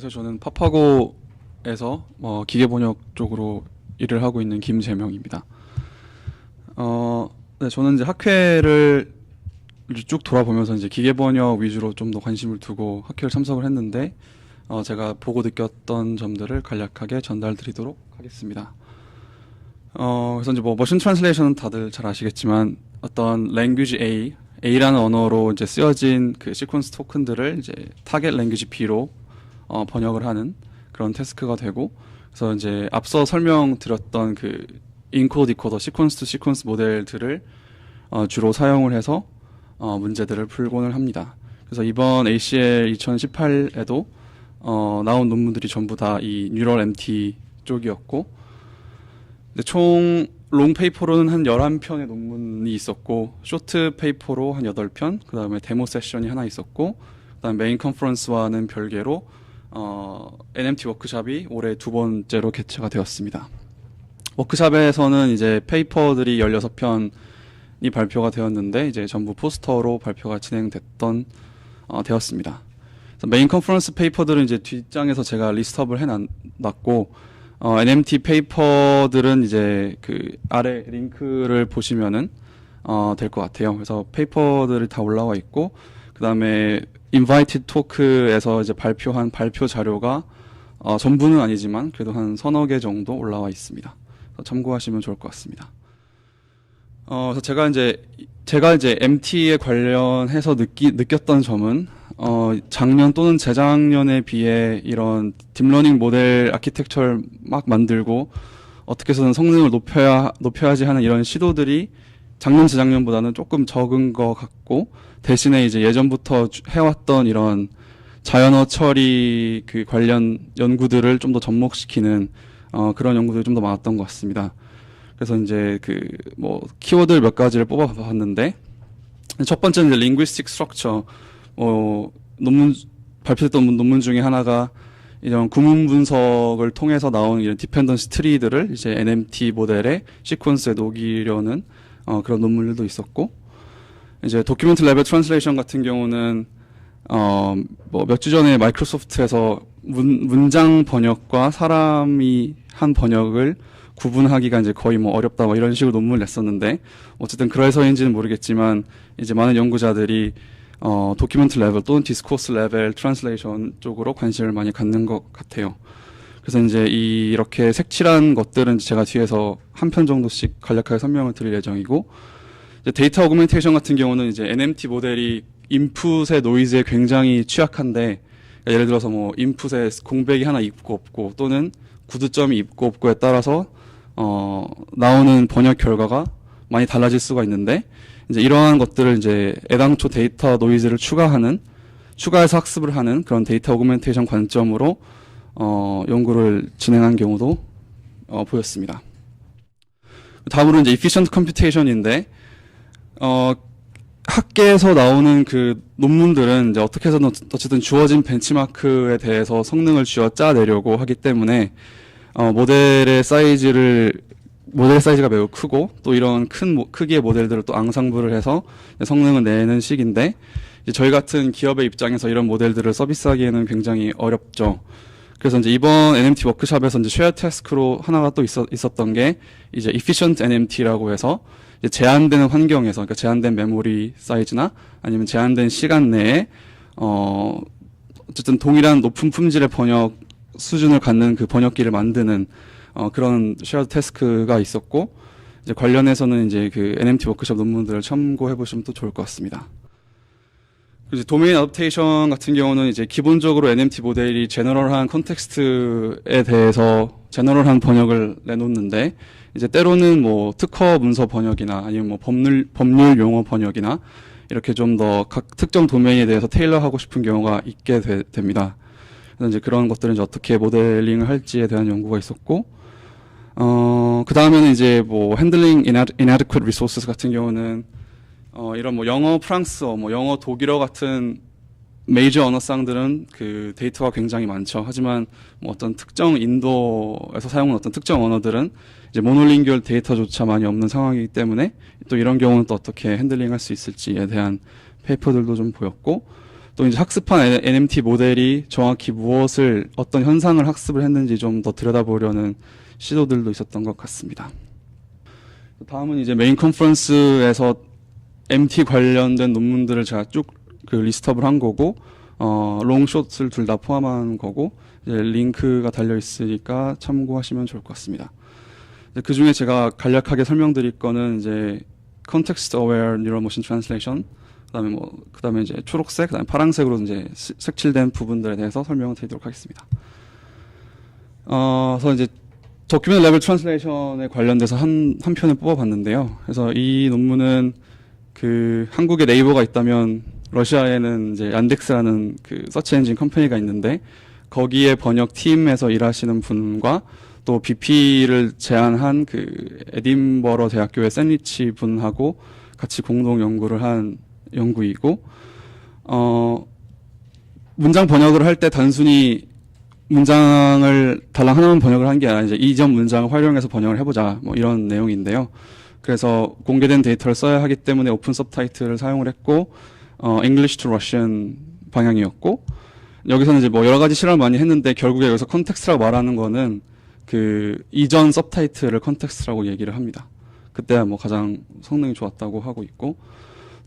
안녕하세요. 저는 파파고에서 어, 기계 번역 쪽으로 일을 하고 있는 김재명입니다. 어, 네, 저는 이제 학회를 쭉 돌아보면서 이제 기계 번역 위주로 좀 더 관심을 두고 학회를 참석을 했는데 어, 제가 보고 느꼈던 점들을 간략하게 전달드리도록 하겠습니다. 어, 그래서 이제 뭐 머신 트랜슬레이션은 다들 잘 아시겠지만 어떤 랭귀지 A, A라는 언어로 이제 쓰여진 그 시퀀스 토큰들을 이제 타겟 랭귀지 B로 어, 번역을 하는 그런 태스크가 되고 그래서 이제 앞서 설명드렸던 그 인코더 디코더 시퀀스 투 시퀀스 모델들을 어, 주로 사용을 해서 어, 문제들을 풀곤을 합니다. 그래서 이번 ACL 2018에도 어, 나온 논문들이 전부 다 이 뉴럴 MT 쪽이었고 총 롱페이퍼로는 한 11편의 논문이 있었고 쇼트 페이퍼로 한 8편 그 다음에 데모 세션이 하나 있었고 그 다음 메인 컨퍼런스와는 별개로 어, NMT 워크샵이 올해 두 번째로 개최가 되었습니다. 워크샵에서는 이제 페이퍼들이 16편이 발표가 되었는데 이제 전부 포스터로 발표가 진행됐던 어, 되었습니다. 메인 컨퍼런스 페이퍼들은 이제 뒷장에서 제가 리스트업을 해놨고 어, NMT 페이퍼들은 이제 그 아래 링크를 보시면은 어, 될 것 같아요. 그래서 페이퍼들이 다 올라와 있고 그 다음에 인바이티드 토크에서 이제 발표한 발표 자료가 어, 전부는 아니지만 그래도 한 서너 개 정도 올라와 있습니다. 참고하시면 좋을 것 같습니다. 어, 제가 이제 제가 이제 MT에 관련해서 느끼 느꼈던 점은 어, 작년 또는 재작년에 비해 이런 딥러닝 모델 아키텍처를 막 만들고 어떻게 해서든 성능을 높여야 높여야지 하는 이런 시도들이 작년 재작년보다는 조금 적은 것 같고 대신에 이제 예전부터 주- 해왔던 이런 자연어 처리 그 관련 연구들을 좀 더 접목시키는 어, 그런 연구들이 좀 더 많았던 것 같습니다. 그래서 이제 그 뭐 키워드 몇 가지를 뽑아봤는데 첫 번째는 이제 linguistic structure 어, 논문 발표됐던 논문 중에 하나가 이런 구문 분석을 통해서 나온 이런 디펜던시 트리들을 이제 NMT 모델의 시퀀스에 녹이려는 어, 그런 논문들도 있었고 이제 도큐멘트 레벨 트랜슬레이션 같은 경우는 어, 뭐 몇 주 전에 마이크로소프트에서 문, 문장 번역과 사람이 한 번역을 구분하기가 이제 거의 뭐 어렵다 뭐 이런 식으로 논문을 냈었는데 어쨌든 그래서인지는 모르겠지만 이제 많은 연구자들이 어, 도큐멘트 레벨 또는 디스코스 레벨 트랜슬레이션 쪽으로 관심을 많이 갖는 것 같아요. 그래서 이제 이 이렇게 색칠한 것들은 제가 뒤에서 한 편 정도씩 간략하게 설명을 드릴 예정이고 이제 데이터 오그멘테이션 같은 경우는 이제 NMT 모델이 인풋의 노이즈에 굉장히 취약한데 그러니까 예를 들어서 뭐 인풋에 공백이 하나 있고 없고 또는 구두점이 있고 없고에 따라서 어, 나오는 번역 결과가 많이 달라질 수가 있는데 이제 이러한 것들을 이제 애당초 데이터 노이즈를 추가하는 추가해서 학습을 하는 그런 데이터 오그멘테이션 관점으로 어, 연구를 진행한 경우도 어, 보였습니다. 다음으로 이제 efficient computation인데 어, 학계에서 나오는 그 논문들은 이제 어떻게 해서든 어쨌든 주어진 벤치마크에 대해서 성능을 쥐어 짜내려고 하기 때문에 어, 모델의 사이즈를 모델 사이즈가 매우 크고 또 이런 큰 모- 크기의 모델들을 또 앙상블을 해서 성능을 내는 식인데 저희 같은 기업의 입장에서 이런 모델들을 서비스하기에는 굉장히 어렵죠. 그래서 이제 이번 NMT 워크샵에서 이제 쉐어 태스크로 하나가 또 있었, 있었던 게 이제 efficient NMT라고 해서 이제 제한되는 환경에서 그러니까 제한된 메모리 사이즈나 아니면 제한된 시간 내에 어 어쨌든 동일한 높은 품질의 번역 수준을 갖는 그 번역기를 만드는 어 그런 쉐어 태스크가 있었고 이제 관련해서는 이제 그 NMT 워크숍 논문들을 참고해 보시면 또 좋을 것 같습니다. 이제 도메인 어답테이션 같은 경우는 이제 기본적으로 NMT 모델이 제너럴한 컨텍스트에 대해서 제너럴한 번역을 내놓는데 이제 때로는 뭐 특허 문서 번역이나 아니면 뭐 법률 법률 용어 번역이나 이렇게 좀 더 각 특정 도메인에 대해서 테일러하고 싶은 경우가 있게 되- 됩니다. 그래서 이제 그런 것들은 이제 어떻게 모델링을 할지에 대한 연구가 있었고 어, 그 다음에는 이제 뭐 핸들링 inadequate resources 같은 경우는 어, 이런 뭐 영어 프랑스어, 뭐 영어 독일어 같은 메이저 언어상들은 그 데이터가 굉장히 많죠. 하지만 뭐 어떤 특정 인도에서 사용하는 어떤 특정 언어들은 이제 모노링규얼 데이터조차 많이 없는 상황이기 때문에 또 이런 경우는 또 어떻게 핸들링할 수 있을지에 대한 페이퍼들도 좀 보였고 또 이제 학습한 NMT 모델이 정확히 무엇을 어떤 현상을 학습을 했는지 좀 더 들여다보려는 시도들도 있었던 것 같습니다. 다음은 이제 메인 컨퍼런스에서 MT 관련된 논문들을 제가 쭉 그 리스트업을 한 거고 어, 롱숏을 둘 다 포함한 거고 링크가 달려 있으니까 참고하시면 좋을 것 같습니다. 그 중에 제가 간략하게 설명드릴 거는 이제 context aware neural 그다음에 뭐 그다음에 이제 초록색 그다음에 파란색으로 이제 시- 색칠된 부분들에 대해서 설명을 드리도록 하겠습니다. 어, 그래서 이제 도큐멘트 레벨 트랜슬레이션에 관련돼서 한, 한 편을 뽑아봤는데요. 그래서 이 논문은 그 한국에 네이버가 있다면 러시아에는 이제 얀덱스라는 그 서치 엔진 컴퍼니가 있는데 거기에 번역 팀에서 일하시는 분과 또 BP를 제안한 그 에딘버러 대학교의 샌리치 분하고 같이 공동 연구를 한 연구이고 어 문장 번역을 할 때 단순히 문장을 달랑 하나만 번역을 한 게 아니라 이제 이전 문장을 활용해서 번역을 해보자 뭐 이런 내용인데요. 그래서 공개된 데이터를 써야 하기 때문에 오픈 서브타이틀을 사용을 했고 어 English to Russian 방향이었고 여기서는 이제 뭐 여러 가지 실험을 많이 했는데 결국에 여기서 컨텍스트라고 말하는 거는 그 이전 서브타이틀을 컨텍스트라고 얘기를 합니다. 그때 뭐 가장 성능이 좋았다고 하고 있고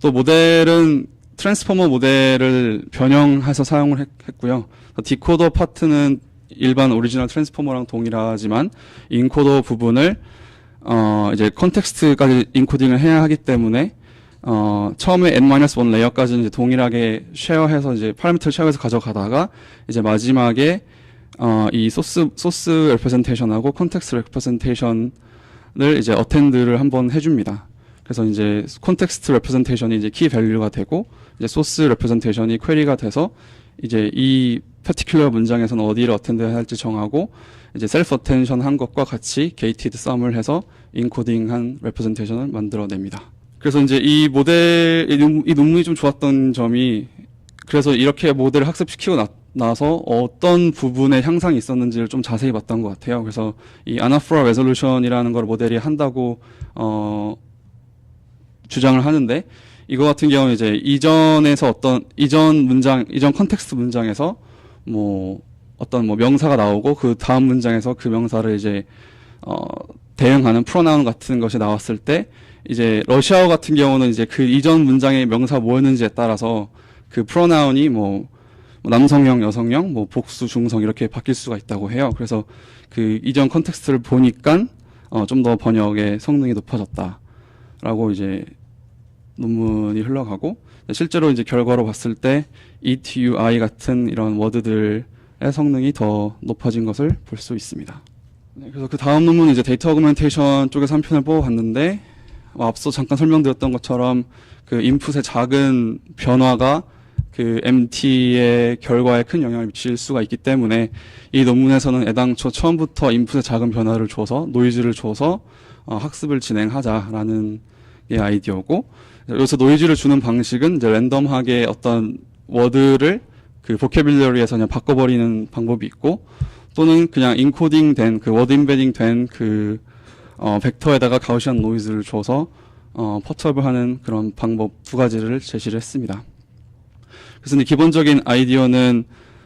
또 모델은 트랜스포머 모델을 변형해서 사용을 했, 했고요. 디코더 파트는 일반 오리지널 트랜스포머랑 동일하지만 인코더 부분을 어 이제 컨텍스트까지 인코딩을 해야 하기 때문에 어 처음에 n-1 레이어까지는 이제 동일하게 쉐어해서 이제 파라미터를 쉐어해서 가져가다가 이제 마지막에 어 이 소스 소스 레프레젠테이션하고 컨텍스트 레프레젠테이션을 이제 어텐드를 한번 해줍니다. 그래서 이제 콘텍스트 레프레젠테이션이 이제 키 밸류가 되고 이제 소스 레프레젠테이션이 퀘리가 돼서 이제 이 파티큘러 문장에서는 어디를 어텐드 할지 정하고 이제 셀프 어텐션 한 것과 같이 게이티드 썸을 해서 인코딩한 레프레젠테이션을 만들어냅니다. 그래서 이제 이 모델 이, 논문이 좀 좋았던 점이 그래서 이렇게 모델을 학습시키고 나, 나서 어떤 부분에 향상이 있었는지를 좀 자세히 봤던 것 같아요. 그래서 이 아나프라 레졸루션이라는 걸 모델이 한다고 어 주장을 하는데 이거 같은 경우는 이제 이전에서 어떤 이전 문장 이전 컨텍스트 문장에서 뭐 어떤 뭐 명사가 나오고 그 다음 문장에서 그 명사를 이제 어 대응하는 프로나운 같은 것이 나왔을 때 이제 러시아어 같은 경우는 이제 그 이전 문장의 명사 뭐였는지에 따라서 그 프로나운이 뭐, 뭐 남성형, 여성형, 뭐 복수, 중성 이렇게 바뀔 수가 있다고 해요. 그래서 그 이전 컨텍스트를 보니까 어, 좀 더 번역의 성능이 높아졌다라고 이제 논문이 흘러가고 실제로 이제 결과로 봤을 때 ETUI 같은 이런 워드들의 성능이 더 높아진 것을 볼 수 있습니다. 네, 그래서 그 다음 논문은 이제 데이터 어그멘테이션 쪽에서 한 편을 뽑아봤는데 어, 앞서 잠깐 설명드렸던 것처럼 그 인풋의 작은 변화가 그 MT의 결과에 큰 영향을 미칠 수가 있기 때문에 이 논문에서는 애당초 처음부터 인풋의 작은 변화를 줘서 노이즈를 줘서 어, 학습을 진행하자라는 게 아이디어고 여기서 노이즈를 주는 방식은 이제 랜덤하게 어떤 워드를 그 보캐빌러리에서 그냥 바꿔버리는 방법이 있고 또는 그냥 인코딩 된 그 워드 인베딩 된 그 어, 벡터에다가 가우시안 노이즈를 줘서 어, 퍼트업을 하는 그런 방법 두 가지를 제시를 했습니다. 그래서 기본적인 아이디어는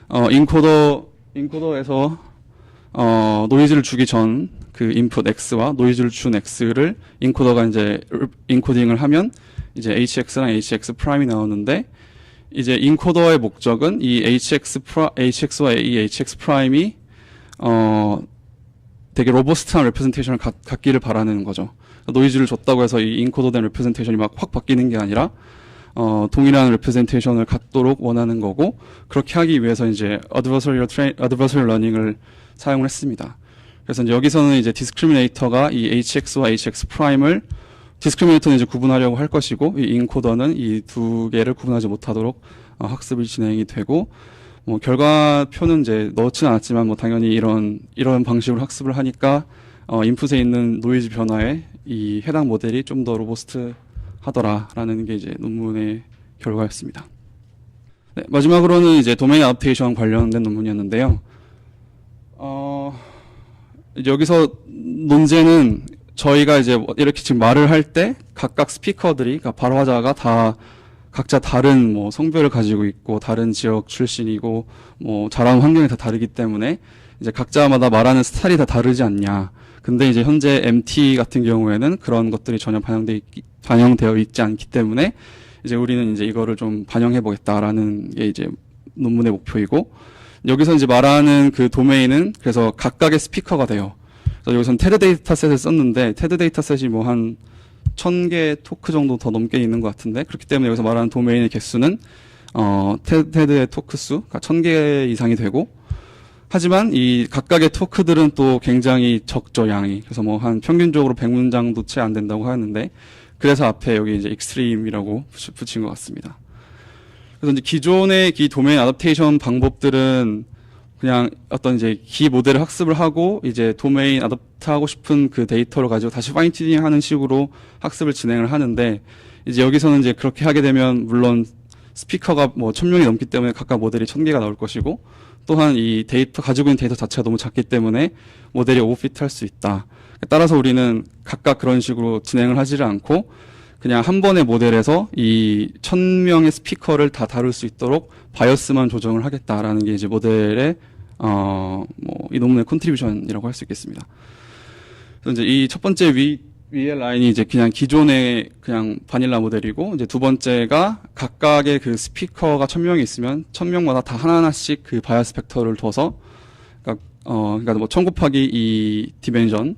어, 인코더 인코더에서 어, 노이즈를 주기 전 그 인풋 x와 노이즈를 준 x를 인코더가 이제 인코딩을 하면 이제 hx랑 hx 프라임이 나오는데 이제 인코더의 목적은 이 hx 프라, hx와 이 hx 프라임이 어 되게 로버스트한 레프레젠테이션을 갖, 갖기를 바라는 거죠. 노이즈를 줬다고 해서 이 인코더된 레프레젠테이션이 막 확 바뀌는 게 아니라 어, 동일한 레프레젠테이션을 갖도록 원하는 거고 그렇게 하기 위해서 이제 adversarial train, adversarial learning을 사용을 했습니다. 그래서 이제 여기서는 이제 디스크리미네이터가 이 hx와 hx 프라임을 디스크리미네이터는 이제 구분하려고 할 것이고 이 인코더는 이 두 개를 구분하지 못하도록 어, 학습이 진행이 되고 뭐 결과표는 이제 넣지는 않았지만 뭐 당연히 이런 이런 방식으로 학습을 하니까 어, 인풋에 있는 노이즈 변화에 이 해당 모델이 좀 더 로버스트 하더라라는 게 이제 논문의 결과였습니다. 네, 마지막으로는 이제 도메인 아답테이션 관련된 논문이었는데요. 여기서 논제는 저희가 이제 이렇게 지금 말을 할 때 각각 스피커들이 그러니까 발화자가 다 각자 다른 뭐 성별을 가지고 있고 다른 지역 출신이고 뭐 자라온 환경이 다 다르기 때문에 이제 각자마다 말하는 스타일이 다 다르지 않냐. 근데 이제 현재 MT 같은 경우에는 그런 것들이 전혀 반영돼 있, 반영되어 있지 않기 때문에 이제 우리는 이제 이거를 좀 반영해 보겠다라는 게 이제 논문의 목표이고 여기서 이제 말하는 그 도메인은 그래서 각각의 스피커가 돼요. 그래서 여기서는 테드 데이터셋을 썼는데 테드 데이터셋이 뭐 한 천 개 토크 정도 더 넘게 있는 것 같은데 그렇기 때문에 여기서 말하는 도메인의 개수는 어 테- 테드의 토크 수가 천개 이상이 되고 하지만 이 각각의 토크들은 또 굉장히 적죠 양이 그래서 뭐 한 평균적으로 100문장도 채 안 된다고 하는데 그래서 앞에 여기 이제 익스트림이라고 붙인 것 같습니다. 그래서 이제 기존의 이 도메인 아답테이션 방법들은 그냥 어떤 이제 기 모델을 학습을 하고 이제 도메인 아답트하고 싶은 그 데이터를 가지고 다시 파인 튜닝 하는 식으로 학습을 진행을 하는데 이제 여기서는 이제 그렇게 하게 되면 물론 스피커가 뭐 천 명이 넘기 때문에 각각 모델이 천 개가 나올 것이고 또한 이 데이터 가지고 있는 데이터 자체가 너무 작기 때문에 모델이 오버피트 할 수 있다. 따라서 우리는 각각 그런 식으로 진행을 하지를 않고 그냥 한 번의 모델에서 이 천 명의 스피커를 다 다룰 수 있도록 바이어스만 조정을 하겠다라는 게 이제 모델의 어 뭐 이 논문의 컨트리뷰션이라고 할 수 있겠습니다. 그래서 이제 이 첫 번째 위 위에 라인이 이제 그냥 기존의 그냥 바닐라 모델이고 이제 두 번째가 각각의 그 스피커가 천 명이 있으면 천 명마다 다 하나하나씩 그 바이어스 벡터를 둬서 그러니까 어 그러니까 뭐 천 곱하기 이 디멘션 의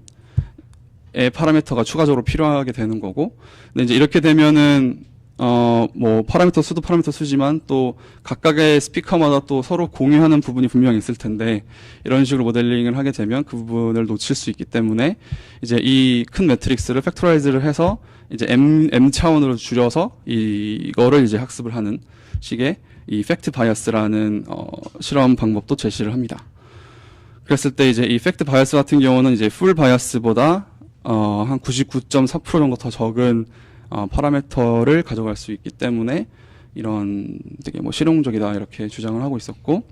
파라미터가 추가적으로 필요하게 되는 거고 근데 이제 이렇게 되면은 어 뭐 파라미터 수도 파라미터 수지만 또 각각의 스피커마다 또 서로 공유하는 부분이 분명히 있을 텐데 이런 식으로 모델링을 하게 되면 그 부분을 놓칠 수 있기 때문에 이제 이 큰 매트릭스를 팩토라이즈를 해서 이제 m m 차원으로 줄여서 이- 이거를 이제 학습을 하는 식의 이 팩트 바이어스라는 어 실험 방법도 제시를 합니다. 그랬을 때 이제 이 팩트 바이어스 같은 경우는 이제 풀 바이어스보다 어, 한 99.4% 정도 더 적은 어, 파라미터를 가져갈 수 있기 때문에 이런 되게 뭐 실용적이다 이렇게 주장을 하고 있었고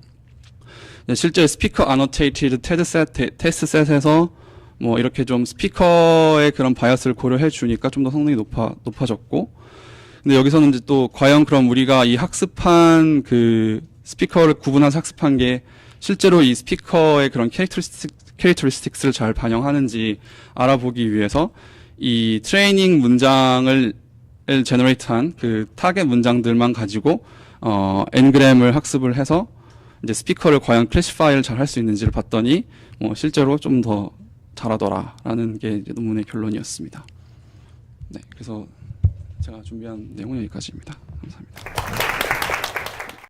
이제 실제 스피커 아노테이티드 테드 셋 테스트 셋에서 뭐 이렇게 좀 스피커의 그런 바이어스를 고려해 주니까 좀 더 성능이 높아 높아졌고 근데 여기서는 이제 또 과연 그럼 우리가 이 학습한 그 스피커를 구분해서 학습한 게 실제로 이 스피커의 그런 캐릭터리스틱 캐릭터리스틱스를 잘 반영하는지 알아보기 위해서 이 트레이닝 문장을 제너레이트한 그 타겟 문장들만 가지고 어 엔그램을 학습을 해서 이제 스피커를 과연 클래시파이를 잘 할 수 있는지를 봤더니 뭐 실제로 좀 더 잘하더라라는 게 논문의 결론이었습니다. 네, 그래서 제가 준비한 내용은 여기까지입니다. 감사합니다.